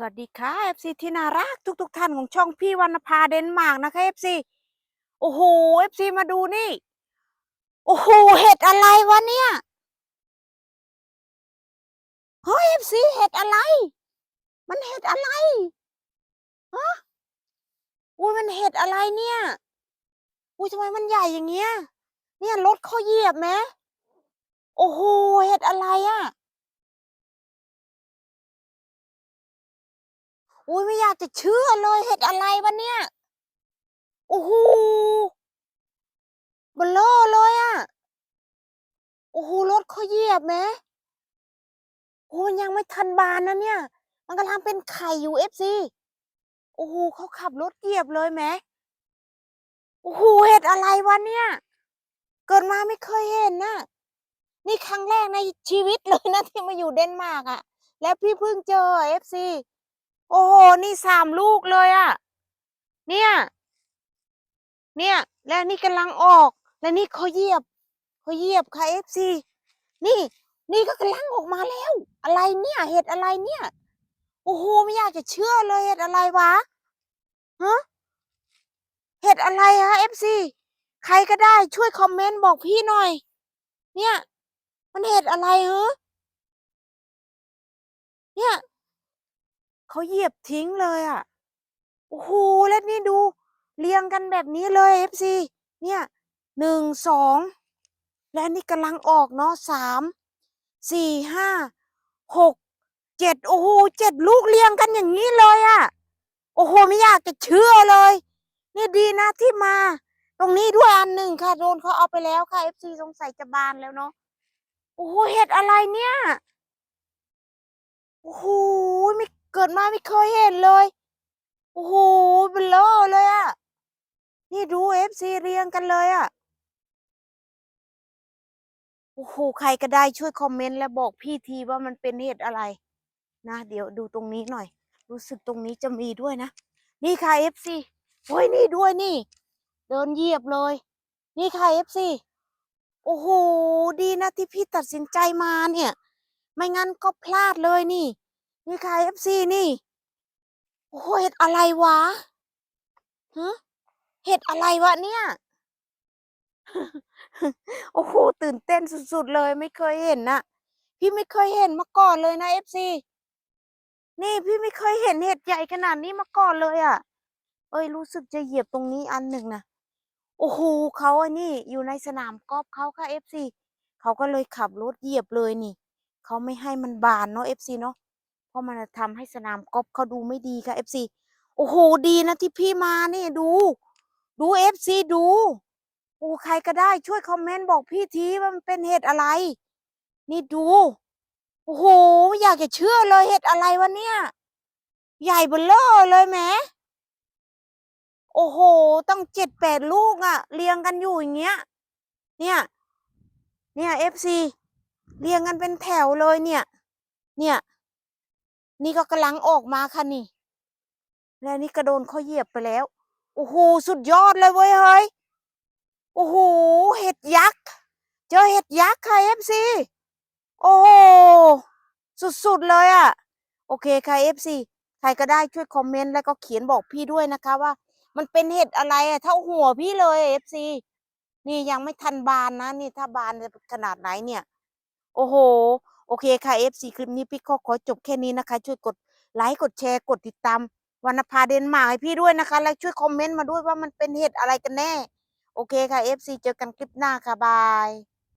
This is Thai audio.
สวัสดีค่ะ FC ที่น่ารักทุกๆทท่านของช่องพี่วรรณภาเดนมาร์กนะคะ FC โอ้โห FC มาดูนี่ โอ้โหเห็ดอะไรวะเนี่ยเฮ้ย FC เห็ดอะไร มันเห็ดอะไรฮะอุ้ยมันเห็ดอะไรเนี่ยอุ้ยทำไมมันใหญ่อย่างเงี้ย เนี่ยรถเขาเหยียบไหมโอ้โหเห็ดอะไรอะ อุ้ยไม่อยากจะเชื่อเลยเห็ดอะไรวะเนี่ย โอ้โหบลอเลยอะโอ้โหรถเขาเหยียบไหมโอ้มันยังไม่ทันบานนะเนี่ย มันกำลังเป็นไข่อยู่เอฟซีโอ้โหเขาขับรถเหยียบเลยไหมโอ้โหเห็ดอะไรวะเนี่ย เกิดมาไม่เคยเห็นนะนี่ครั้งแรกในชีวิตเลยนะที่มาอยู่เดนมาร์กอะแล้วพี่เพิ่งเจอเอฟซี โอ้โห นี่สามลูกเลยอะเนี่ย เนี่ย แล้วนี่กำลังออก แล้วนี่เขาเหยียบเขาเหยียบค่ะเอฟซีนี่ นี่ก็กำลังออกมาแล้ว อะไรเนี่ย เห็ดอะไรเนี่ย โอ้โห ไม่อยากจะเชื่อเลยเห็ดอะไรวะฮะเห็ดอะไรฮะเอฟซีใครก็ได้ช่วยคอมเมนต์บอกพี่หน่อย เนี่ย มันเห็ดอะไรเหรอเนี่ย เขาเหยียบทิ้งเลยอะ โอ้โห แล้วนี่ดู เรียงกันแบบนี้เลยเอฟซีเนี่ยหนึ่งสองและนี่กำลังออกเนาะสามสี่ห้าหกเจ็ดโอ้โหเจ็ดลูกเรียงกันอย่างนี้เลยอะโอ้โห ไม่อยากจะเชื่อเลย นี่ดีนะที่มา ตรงนี้ด้วยอันหนึ่งค่ะโดนเขาเอาไปแล้วค่ะเอฟซีสงสัยจะบานแล้วเนาะโอ้โหเห็ดอะไรเนี่ย โอ้โหไม่ กิดมาไม่เคยเห็นเลย โอ้โหเบลอเลยอะ นี่ดูเอฟซีเรียงกันเลยอะโอ้โห ใครก็ได้ช่วยคอมเมนต์และบอกพี่ทีว่ามันเป็นเห็ดอะไร นะ เดี๋ยวดูตรงนี้หน่อย รู้สึกตรงนี้จะมีด้วยนะ นี่ค่ะเอฟซีโอ้ยนี่ด้วยนี่ เดินเหยียบเลย นี่ค่ะเอฟซีโอ้โห ดีนะที่พี่ตัดสินใจมาเนี่ย ไม่งั้นก็พลาดเลยนี่ นี่ค่ะเอฟซีนี่ โอ้โหเห็ดอะไรวะฮะเห็ดอะไรวะเนี่ย โอ้โหตื่นเต้นสุดๆเลยไม่เคยเห็นนะพี่ไม่เคยเห็นมาก่อนเลยนะเอฟซีนี่พี่ไม่เคยเห็นเห็ดใหญ่ขนาดนี้มาก่อนเลยอะ เอ้ยรู้สึกจะเหยียบตรงนี้อันหนึ่งนะโอ้โหเขาอันนี้อยู่ในสนามกอล์ฟเขาค่ะเอฟซีเขาก็เลยขับรถเหยียบเลยนี่ เขาไม่ให้มันบานเนาะเอฟซีเนาะ เพราะมันจะทำให้สนามกอล์ฟเขาดูไม่ดีค่ะเอฟซีโอ้โหดีนะที่พี่มานี่ดู ดูเอฟซีดูโอ้ใครก็ได้ช่วยคอมเมนต์บอกพี่ทีว่ามันเป็นเห็ดอะไร นี่ดู โอ้โหไม่อยากจะเชื่อเลยเห็ดอะไรวะเนี่ย ใหญ่เบ้อเร่อเลยแหมโอ้โหตั้งเจ็ดแปดลูกอะเรียงกันอยู่อย่างเงี้ย เนี่ย เนี่ยเอฟซีเรียงกันเป็นแถวเลยเนี่ย เนี่ย นี่ก็กำลังออกมาค่ะนี่ และนี่กระโดนเขาเหยียบไปแล้ว โอ้โห สุดยอดเลยเว้ยเฮ้ย โอ้โห เห็ดยักษ์ เจอเห็ดยักษ์ค่ะเอฟซีโอ้โห สุดๆเลยอะ่ะ โอเคค่ะเอฟซีใครก็ได้ช่วยคอมเมนต์แล้วก็เขียนบอกพี่ด้วยนะคะว่า มันเป็นเห็ดอะไรอะ่ะ เท่าหัวพี่เลยเอฟซีนี่ยังไม่ทันบานนะ นี่ถ้าบานจะขนาดไหนเนี่ย โอ้โห โอเคค่ะ FC คลิปนี้พี่ขอขอจบแค่นี้นะคะ ช่วยกดไลค์กดแชร์กดติดตามวรรณภาเดนมาร์กให้พี่ด้วยนะคะ และช่วยคอมเมนต์มาด้วยว่ามันเป็นเหตุอะไรกันแน่ โอเคค่ะ FC เจอกันคลิปหน้าค่ะบาย